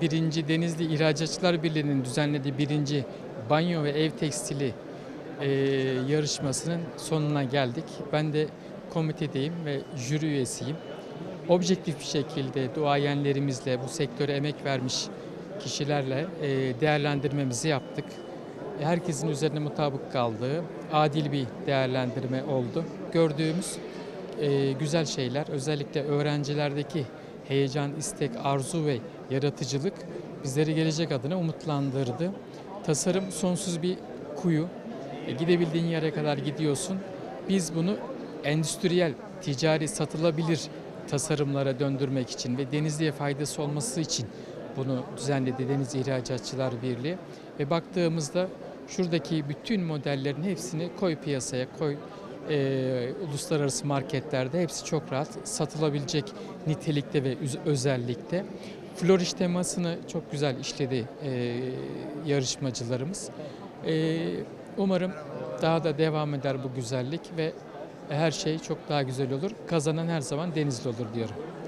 birinci Denizli İhracatçılar Birliği'nin düzenlediği birinci banyo ve ev tekstili e, yarışmasının sonuna geldik. Ben de komitedeyim ve jüri üyesiyim. Objektif bir şekilde duayenlerimizle, bu sektöre emek vermiş kişilerle e, değerlendirmemizi yaptık. Herkesin üzerine mutabık kaldığı adil bir değerlendirme oldu. Gördüğümüz e, güzel şeyler, özellikle öğrencilerdeki heyecan, istek, arzu ve yaratıcılık bizleri gelecek adına umutlandırdı. Tasarım sonsuz bir kuyu. E, gidebildiğin yere kadar gidiyorsun. Biz bunu endüstriyel, ticari, satılabilir tasarımlara döndürmek için ve Denizli'ye faydası olması için bunu düzenledi Deniz İhracatçılar Birliği. Ve baktığımızda şuradaki bütün modellerin hepsini koy piyasaya, koy e, uluslararası marketlerde hepsi çok rahat satılabilecek nitelikte ve özellikte. Floriş temasını çok güzel işledi e, yarışmacılarımız. E, umarım daha da devam eder bu güzellik ve her şey çok daha güzel olur. Kazanan her zaman Denizli olur diyorum.